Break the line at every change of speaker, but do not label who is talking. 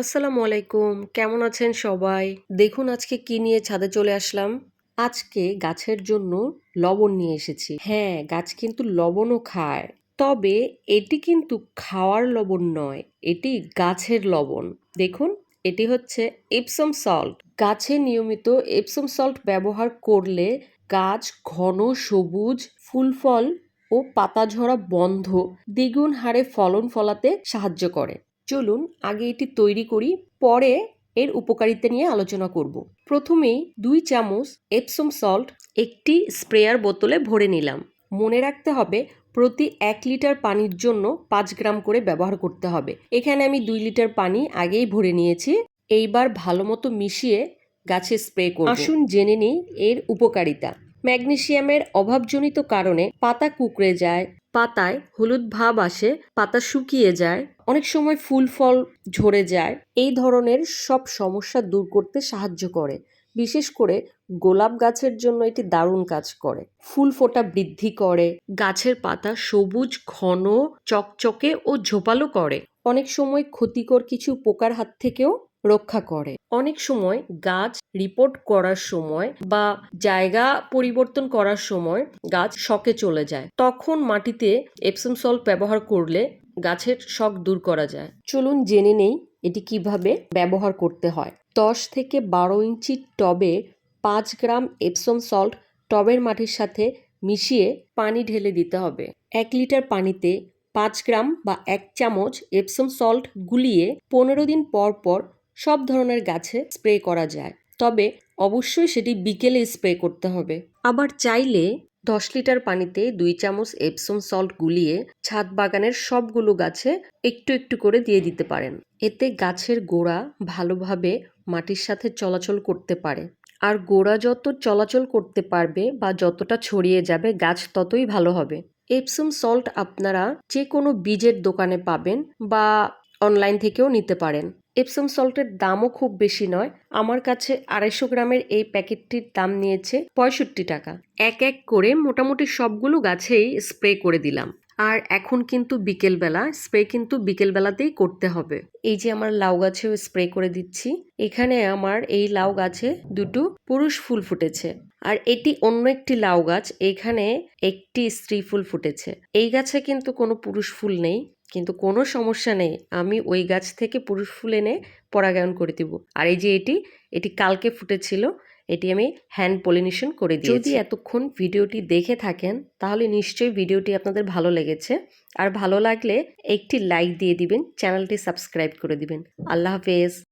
আসসালামু আলাইকুম। কেমন আছেন সবাই? দেখুন আজকে কি নিয়ে ছাদে চলে আসলাম। আজকে গাছের জন্য লবণ নিয়ে এসেছি। হ্যাঁ গাছ কিন্তু লবণও খায়। তবে এটি কিন্তু খাওয়ার লবণ নয়, এটি গাছের লবণ। দেখুন, এটি হচ্ছে এপসম সল্ট গাছে নিয়মিত এপসম সল্ট ব্যবহার করলে গাছ ঘন, সবুজ ফুল ফল ও পাতা ঝরা বন্ধ, দ্বিগুণ হারে ফলন ফলাতে সাহায্য করে। চলুন আগে এটি তৈরি করি, পরে এর উপকারিতা নিয়ে আলোচনা করব। প্রথমেই দুই চামচ এপসম সল্ট একটি স্প্রেয়ার বোতলে ভরে নিলাম। মনে রাখতে হবে, প্রতি এক লিটার পানির জন্য পাঁচ গ্রাম করে ব্যবহার করতে হবে। এখানে আমি দুই লিটার পানি আগেই ভরে নিয়েছি। এইবার ভালো মতো মিশিয়ে গাছে স্প্রে করব। আসুন জেনে নিই এর উপকারিতা। ম্যাগনেসিয়ামের অভাবজনিত কারণে পাতা কুকড়ে যায়, পাতায় হলুদ ভাব আসে, পাতা শুকিয়ে যায়, অনেক সময় ফুল ফল ঝরে যায়। এই ধরনের সব সমস্যা দূর করতে সাহায্য করে। বিশেষ করে গোলাপ গাছের জন্য এটি দারুণ কাজ করে। ফুল ফোটা বৃদ্ধি করে, গাছের পাতা সবুজ, ঘন, চকচকে ও ঝোপালো করে। অনেক সময় ক্ষতিকর কিছু পোকার হাত থেকেও রক্ষা করে। অনেক সময় গাছ রিপোর্ট করার সময় বা জায়গা পরিবর্তন করার সময় গাছ শকে চলে যায়। তখন মাটিতে এপসম সল্ট ব্যবহার করলে গাছের শখ দূর করা যায়। চলুন জেনে নেই এটি কীভাবে ব্যবহার করতে হয়। দশ থেকে বারো ইঞ্চি টবে পাঁচ গ্রাম এপসম সল্ট টবের মাটির সাথে মিশিয়ে পানি ঢেলে দিতে হবে। এক লিটার পানিতে পাঁচ গ্রাম বা এক চামচ এপসম সল্ট গুলিয়ে পনেরো দিন পর পর সব ধরনের গাছে স্প্রে করা যায়। তবে অবশ্যই সেটি বিকেলে স্প্রে করতে হবে। আবার চাইলে দশ লিটার পানিতে দুই চামচ এপসম সল্ট গুলিয়ে ছাদ বাগানের সবগুলো গাছে একটু একটু করে দিয়ে দিতে পারেন। এতে গাছের গোড়া ভালোভাবে মাটির সাথে চলাচল করতে পারে। আর গোড়া যত চলাচল করতে পারবে বা যতটা ছড়িয়ে যাবে, গাছ ততই ভালো হবে। এপসম সল্ট আপনারা যে কোনো বীজের দোকানে পাবেন বা অনলাইন থেকেও নিতে পারেন। এপসম সল্টের দামও খুব বেশি নয়। আমার কাছে আড়াইশো গ্রামের এই প্যাকেটটির দাম নিয়েছে পঁয়ষট্টি টাকা। এক এক করে মোটামুটি সবগুলো গাছেই স্প্রে করে দিলাম। আর এখন কিন্তু বিকেলবেলা, স্প্রে কিন্তু বিকেলবেলাতেই করতে হবে। এই যে আমার লাউ গাছেও স্প্রে করে দিচ্ছি। এখানে আমার এই লাউ গাছে দুটো পুরুষ ফুল ফুটেছে। আর এটি অন্য একটি লাউ গাছ। এখানে একটি স্ত্রী ফুল ফুটেছে। এই গাছে কিন্তু কোনো পুরুষ ফুল নেই। কিন্তু কোনো সমস্যা নেই। আমি ওই গাছ থেকে পুরুষ ফুল এনে পরাগায়ন করে দিব। আর এই যে এটি এটি কালকে ফুটেছিল এটি আমি হ্যান্ড পলিনেশন করে দিই যদি এতক্ষণ ভিডিওটি দেখে থাকেন তাহলে নিশ্চয়ই ভিডিওটি আপনাদের ভালো লেগেছে। আর ভালো লাগলে একটি লাইক দিয়ে দিবেন চ্যানেলটি সাবস্ক্রাইব করে দিবেন। আল্লাহ হাফেজ।